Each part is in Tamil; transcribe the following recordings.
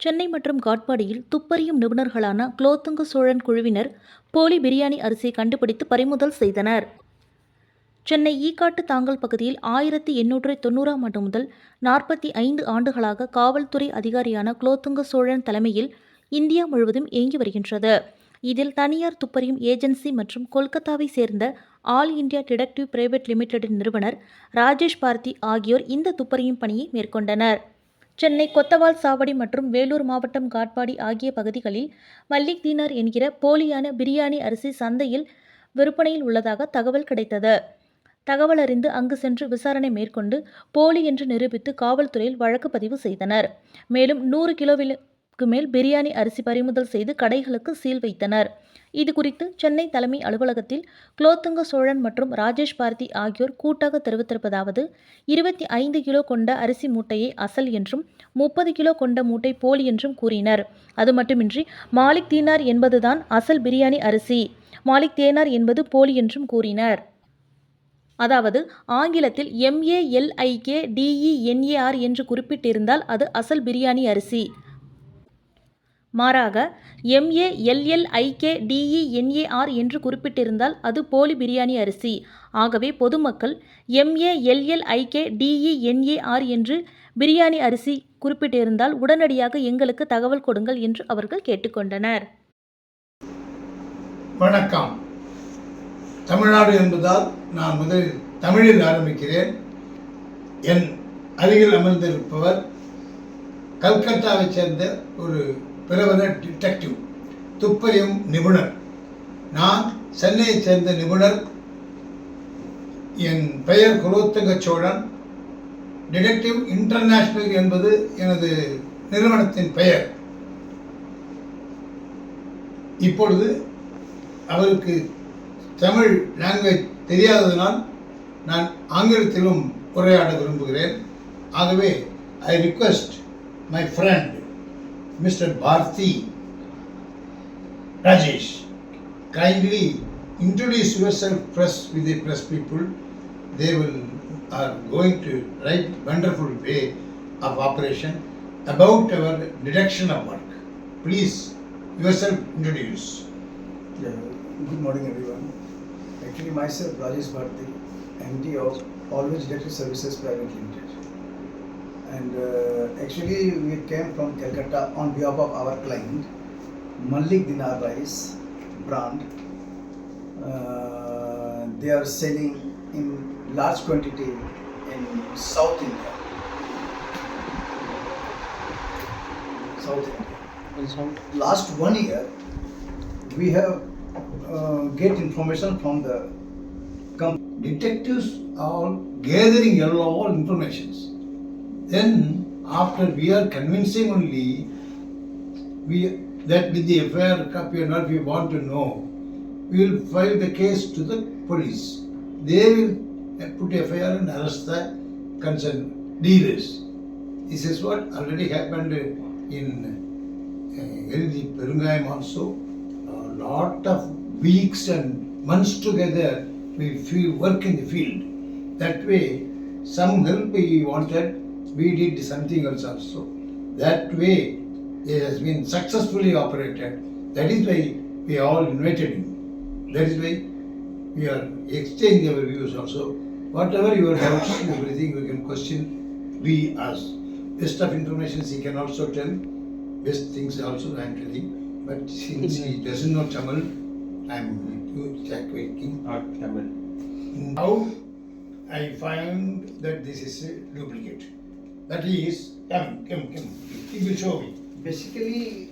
சென்னை மற்றும் காட்பாடியில் துப்பறியும் நிபுணர்களான குலோத்துங்க சோழன் குழுவினர் போலி பிரியாணி அரிசியை கண்டுபிடித்து பறிமுதல் செய்தனர். சென்னை ஈக்காட்டு தாங்கல் பகுதியில் ஆயிரத்தி எண்ணூற்று தொண்ணூறாம் ஆண்டு முதல் நாற்பத்தி ஐந்து ஆண்டுகளாக காவல்துறை அதிகாரியான குலோத்துங்க சோழன் தலைமையில் இந்தியா முழுவதும் இயங்கி வருகின்றது. இதில் தனியார் துப்பறியும் ஏஜென்சி மற்றும் கொல்கத்தாவை சேர்ந்த All India detective private limited நிறுவனர் ராஜேஷ் பார்த்தி ஆகியோர் இந்த துப்பறியும் பணியை மேற்கொண்டனர். சென்னை கொத்தவால் சாவடி மற்றும் வேலூர் மாவட்டம் காட்பாடி ஆகிய பகுதிகளில் மல்லிக் தீனார் என்கிற போலியான பிரியாணி அரிசி சந்தையில் விற்பனையில் உள்ளதாக தகவல் கிடைத்தது. தகவல் அறிந்து அங்கு சென்று விசாரணை மேற்கொண்டு போலி என்று நிரூபித்து காவல்துறையில் வழக்கு பதிவு செய்தனர். மேலும் நூறு க்கு மேல் பிரியாணி அரிசி பறிமுதல் செய்து கடைகளுக்கு சீல் வைத்தனர். இது குறித்து சென்னை தலைமை அலுவலகத்தில் குலோத்துங்க சோழன் மற்றும் ராஜேஷ் பாரதி ஆகியோர் கூட்டாக தெரிவித்திருப்பதாவது இருபத்தி ஐந்து கிலோ கொண்ட அரிசி மூட்டையை அசல் என்றும் முப்பது கிலோ கொண்ட மூட்டை போலி என்றும் கூறினர். அது மட்டுமின்றி மாலிக் தீனார் என்பதுதான் அசல் பிரியாணி அரிசி மாலிக் தேனார் என்பது போலி என்றும் கூறினர். அதாவது ஆங்கிலத்தில் எம்ஏஎல்ஐகே டிஇஎன்ஏஆர் என்று குறிப்பிட்டிருந்தால் அது அசல் பிரியாணி அரிசி. மாறாக எம்ஏஎல்எல்ஐகே டிஇஎன்ஏஆர் என்று குறிப்பிட்டிருந்தால் அது போலி பிரியாணி அரிசி. ஆகவே பொதுமக்கள் எம்ஏஎல்எல்ஐகே டிஇஎன்ஏஆர் என்று பிரியாணி அரிசி குறிப்பிட்டிருந்தால் உடனடியாக எங்களுக்கு தகவல் கொடுங்கள் என்று அவர்கள் கேட்டுக்கொண்டனர். வணக்கம். தமிழ்நாடு என்பதால் நான் முதலில் தமிழில் ஆரம்பிக்கிறேன். என் அருகில் அமர்ந்திருப்பவர் கல்கத்தாவைச் சேர்ந்த ஒரு பிரபல டிடெக்டிவ் துப்பறியும் நிபுணர். நான் சென்னையைச் சேர்ந்த நிபுணர். என் பெயர் குலோத்தங்க சோழன் டிடெக்டிவ் இன்டர்நேஷ்னல் என்பது எனது நிறுவனத்தின் பெயர். இப்பொழுது அவருக்கு தமிழ் லாங்குவேஜ் தெரியாததனால் நான் ஆங்கிலத்திலும் உரையாட விரும்புகிறேன். ஆகவே I request my friend Mr. Bharti Rajesh. Kindly introduce yourself first with the press people. They will are going to write wonderful way of operation about our direction of work. Please yourself introduce. Yeah. Good morning everyone. Actually myself Rajesh Bharti, MD of Always Electric Services Private Limited. And uh, actually we came from Calcutta on behalf of our client Malik Dinar Rice brand. Uh, they are selling in large quantity in South India. South India. last one year we have uh, get information from the company detectives are gathering a lot of informations. Then, after we are convincing only, we that with the affair copy or not, we want to know, we will file the case to the police. They will put FIR and arrest the concerned dealers. This is what already happened in uh, Perungayam also. A lot of weeks and months together we feel work in the field. That way, some help we wanted, we did something else also. That way, it has been successfully operated. That is why we all invited him. That is why we are exchanging our views also. Whatever your doubts, everything you can question, we ask. Best of information he can also tell, best things also I am telling. But since he doesn't know Tamil, I am Jack Waking. Not Tamil. Now I find that this is a duplicate. That is M, M, M. It will show me. Basically,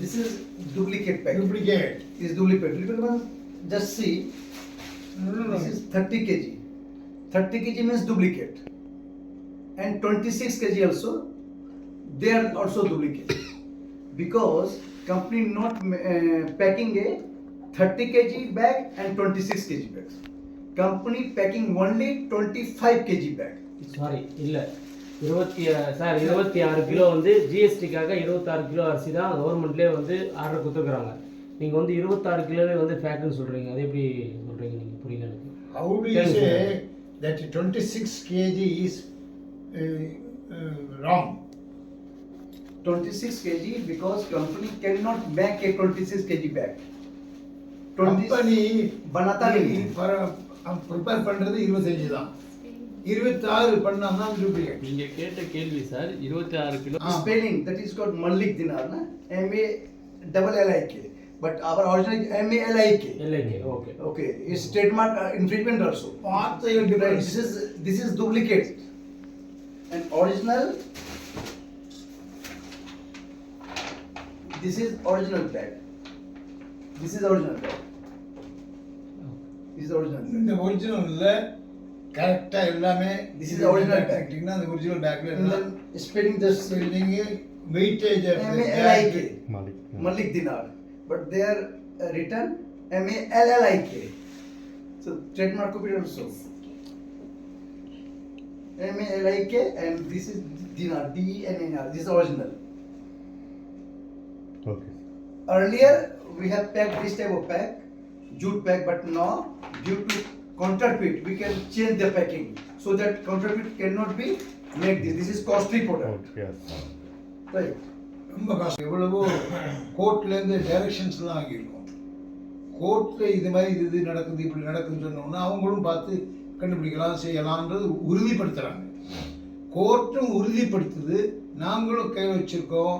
this is duplicate pack. Duplicate. Is duplicate. little one just see. No, no, no. This is 30 kg. 30 kg means duplicate. And 26 kg also. They are also duplicate. because company not uh, packing a 30 kg bag and 26 kg bags. Company packing only 25 kg bag. Sorry, illa. இருபத்தி சார் இருபத்தி ஆறு கிலோ வந்து ஜிஎஸ்டிக்காக இருபத்தாறு கிலோ அரிசி தான் கவர்மெண்ட்லேயே வந்து ஆர்டர் கொடுத்துருக்குறாங்க நீங்கள் வந்து இருபத்தாறு கிலோவே வந்து ஃபேக்ட்னு சொல்கிறீங்க அது எப்படி சொல்கிறீங்க நீங்கள் புரியல எனக்கு How do you Tell me, say that 26 kg is uh, uh, wrong? 26 kg because company cannot make a 26 kg bag. 20 company बनाता नहीं है ப்ரிப்பேர் பண்றது இருபத்தஞ்சு தான் இருபத்தாறு பண்ணா தான் டூப்ளிகேட் நீங்க கேட்ட கேள்வி சார் இருபத்தி ஆறு kilo Ah. spelling that is called Malik Dinar na M A double L I K but our original is M A L I K இல்லைங்க okay okay it's trademark uh, infringement also வார்த்தைகள் Right, difference. this is this is duplicate and original this is original bag this is original bag this is original bag இந்த ஒரிஜினல்ல கரெக்டா எல்லாமே This is the original bag. கரெக்டிங்னா அந்த ஒரிஜினல் பேக்ல and then spelling the spelling weightage M A L I K Malik Dinar but they are uh, written M A L L I K so trademark copy also M A L I K and this is dinar D E N N R this is original Okay. Earlier, we have packed this type of pack, counterfeit, we can change the packing so that counterfeit cannot be made this. This is costly product, yes. right? ரொம்ப கஷ்டம் எவ்வளவோ கோர்ட்ல இருந்து டைரக்ஷன்ஸ்லாம் வாங்கியிருக்கோம் கோர்ட்ல இது மாதிரி இது இது நடக்குது இப்படி நடக்குதுன்னு சொன்னோம்னா அவங்களும் பார்த்து கண்டுபிடிக்கலாம் செய்யலாம்ன்றது உறுதிப்படுத்துறாங்க கோர்ட்டும் உறுதிப்படுத்துது நாங்களும் கை வச்சிருக்கோம்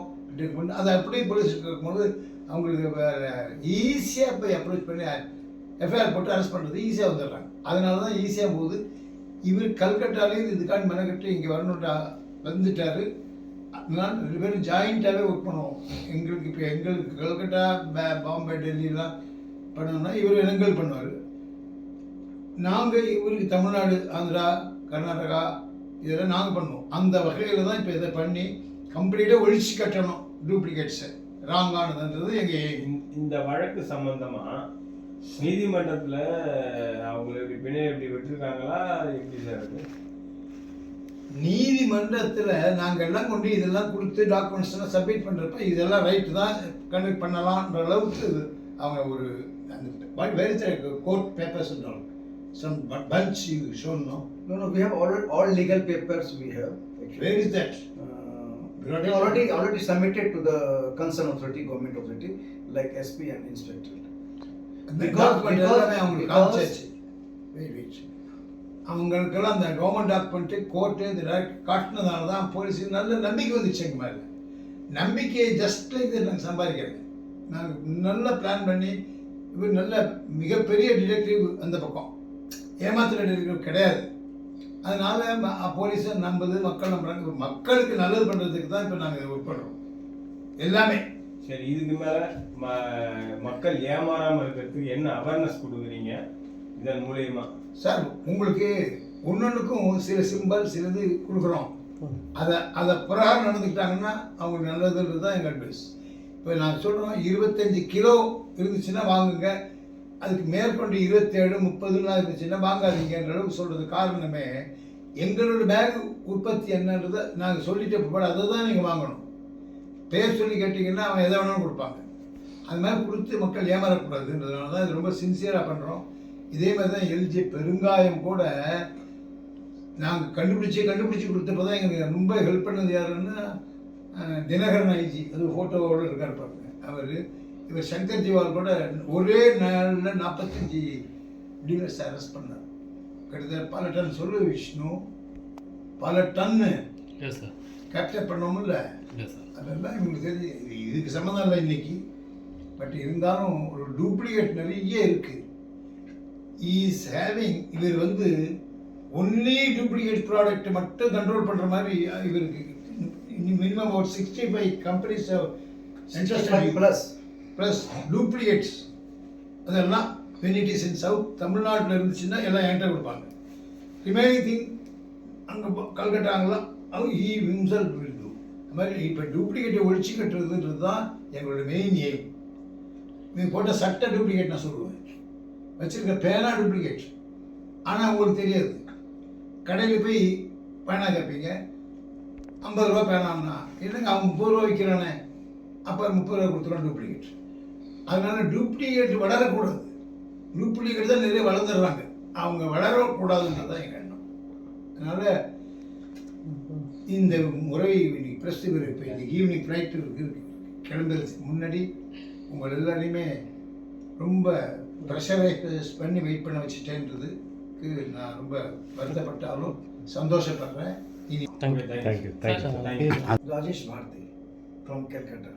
அதை அப்படியே போலீஸ் இருக்கும்போது அவங்களுக்கு வேற ஈஸியாக போய் அப்ரோச் பண்ணி எஃப்ஐஆர் போட்டு அரெஸ்ட் பண்ணுறது ஈஸியாக வந்துடுறாங்க. அதனால தான் ஈஸியாக போகுது. இவர் கல்கட்டாலேயும் இதுக்காண்டி மெனக்கட்டு இங்கே வரணுட்டா வந்துட்டாரு. அதனால் ரெண்டு பேரும் ஜாயிண்ட்டாகவே ஒர்க் பண்ணுவோம். எங்களுக்கு இப்போ எங்களுக்கு கல்கட்டா பே பாம்பே டெல்லிலாம் பண்ணோம்னா இவர் எங்கள் பண்ணுவார். நாங்கள் இவருக்கு தமிழ்நாடு ஆந்திரா கர்நாடகா இதெல்லாம் நாங்கள் பண்ணுவோம். அந்த வகையில் தான் இப்போ இதை பண்ணி கம்ப்ளீட்டாக ஒழிச்சு கட்டணும் டூப்ளிகேட்ஸை ராங்கானதுன்றது எங்கள் இந்த- வழக்கு சம்மந்தமாக நீதிமன்றத்துல அவங்களுக்கு பிணை எப்படி விட்டுருக்காங்களா எப்படி சார் இருக்கு நீதிமன்றத்தில் நாங்கள் எல்லாம் கொண்டு இதெல்லாம் கொடுத்து டாக்குமெண்ட்ஸ் எல்லாம் சப்மிட் பண்ணுறப்ப இதெல்லாம் ரைட்டு தான் கண்டக்ட் பண்ணலாம்ன்ற அளவுக்கு அவங்க ஒரு அந்த very court papers some punch you ஷோன்னோ No, no, we have all, all legal papers we have. actually. Where is that we already already submitted to the concerned authority, government authority, like SP and inspector. அவங்களுக்கெல்லாம் அந்த கவர்மெண்ட் டாக்குமெண்ட்டு கோர்ட்டு இது direct காட்டினதால தான் போலீஸுக்கு நல்ல நம்பிக்கை வந்துச்சு எங்கள் மேலே. நம்பிக்கையை ஜஸ்ட் லைக் நாங்கள் சம்பாதிக்கிறது நாங்கள் நல்ல பிளான் பண்ணி இவர் நல்ல மிகப்பெரிய டிடெக்டிவ் அந்த பக்கம். ஏமாத்துற டிடெக்டிவ் கிடையாது. அதனால போலீஸை நம்புது மக்கள் நம்புறாங்க மக்களுக்கு நல்லது பண்ணுறதுக்கு தான் இப்போ நாங்கள் ஒர்க் பண்ணுறோம் எல்லாமே. சரி இதுக்கு மேல ம- மக்கள் ஏமாறாம இருக்கிறதுக்கு என்ன அவேர்னஸ் கொடுக்குறீங்க? இதன் மூலியமா. சார் உங்களுக்கு ஒன்னொன்றுக்கும் சில சிம்பல் சிலது கொடுக்குறோம். அதை அதை பிரகாரம் நடந்துக்கிட்டாங்கன்னா அவங்களுக்கு நல்லதுன்றது தான் எங்கள் அட்வைஸ் இப்போ நான் சொல்கிறோம் இருபத்தஞ்சி கிலோ இருந்துச்சுன்னா வாங்குங்க. அதுக்கு மேற்கொண்டு இருபத்தேழு முப்பதுலாம் இருந்துச்சுன்னா வாங்காதீங்கன்ற அளவுக்கு சொல்கிறது காரணமே எங்களோட பேக் உற்பத்தி என்னன்றதை நாங்கள் சொல்லிட்டு போட அதை தான் நீங்கள் வாங்கணும். பேர் சொல்லி கேட்டிங்கன்னா அவன் எதை வேணாலும் கொடுப்பாங்க. அது மாதிரி கொடுத்து மக்கள் ஏமாறக்கூடாதுன்றதுனால தான் இது ரொம்ப சின்சியராக பண்ணுறோம் இதே மாதிரி தான் எல்ஜி பெருங்காயம் கூட நாங்கள் கண்டுபிடிச்சி கண்டுபிடிச்சி கொடுத்தப்போ தான் எங்களுக்கு ரொம்ப ஹெல்ப் பண்ணது யாருன்னா தினகரன் ஐஜி. அது ஃபோட்டோவோட இருக்கார் பாருங்க. அவர் இவர் சங்கர் ஜிவால் கூட ஒரே நாளில் நாற்பத்தஞ்சி டீலர்ஸ் அரெஸ்ட் பண்ணார். கிட்டத்தட்ட பல டன் சொல்லு விஷ்ணு பல டன்னு எஸ் சார் கேப்சர் பண்ணோம்ல சார் அதெல்லாம் இவங்களுக்கு தெரிஞ்சு இது இதுக்கு சம்மந்தம் இல்லை இன்னைக்கு. பட் இருந்தாலும் ஒரு டூப்ளிகேட் நிறைய இருக்கு. இஸ் ஹேவிங் இவர் வந்து ஒன்லி டூப்ளிகேட் ப்ராடக்ட் மட்டும் கண்ட்ரோல் பண்ணுற மாதிரி இவருக்கு மினிமம் ஒரு sixty five companies 65 plus. Plus duplicates அதெல்லாம் when it is in south தமிழ்நாட்டில் இருந்துச்சுன்னா எல்லாம் என்கிட்ட கொடுப்பாங்க. ரிமைனிங் திங் அங்கே கல்கட்டாங்களாம் அவங்க ஈ விம்சல் வில் மாதிரி இப்போ டூப்ளிகேட்டை ஒழிச்சு கட்டுறதுன்றது தான் எங்களோட மெயின் எய்ம் நீங்கள் போட்ட சட்டை டூப்ளிகேட் நான் சொல்லுவேன். வச்சுருக்க பேனா டூப்ளிகேட் ஆனால் உங்களுக்கு தெரியாது. கடையில் போய் பேனா கேட்பீங்க ஐம்பது ரூபா பேனான்னா இல்லைங்க அவன் முப்பது ரூபா விற்கிறானே அப்போ முப்பது ரூபா கொடுத்துருவான் டூப்ளிகேட் அதனால் டூப்ளிகேட் வளரக்கூடாது. டூப்ளிகேட் தான் நிறைய வளர்ந்துடுறாங்க. அவங்க வளரக்கூடாதுன்றது தான் எங்கள் எண்ணம். அதனால் இந்த முறை ப்ரெஸ் இப்போ இந்த ஈவினிங் ஃப்ளைட்டு கிளம்புறதுக்கு முன்னாடி உங்கள் எல்லாரையுமே ரொம்ப ப்ரெஷரைஸ் பண்ணி வெயிட் பண்ண வச்சுட்டேன்றதுக்கு நான் ரொம்ப வருத்தப்பட்டாலும் சந்தோஷப்படுறேன். இனி thank you thank you Rajesh Bharti from Calcutta.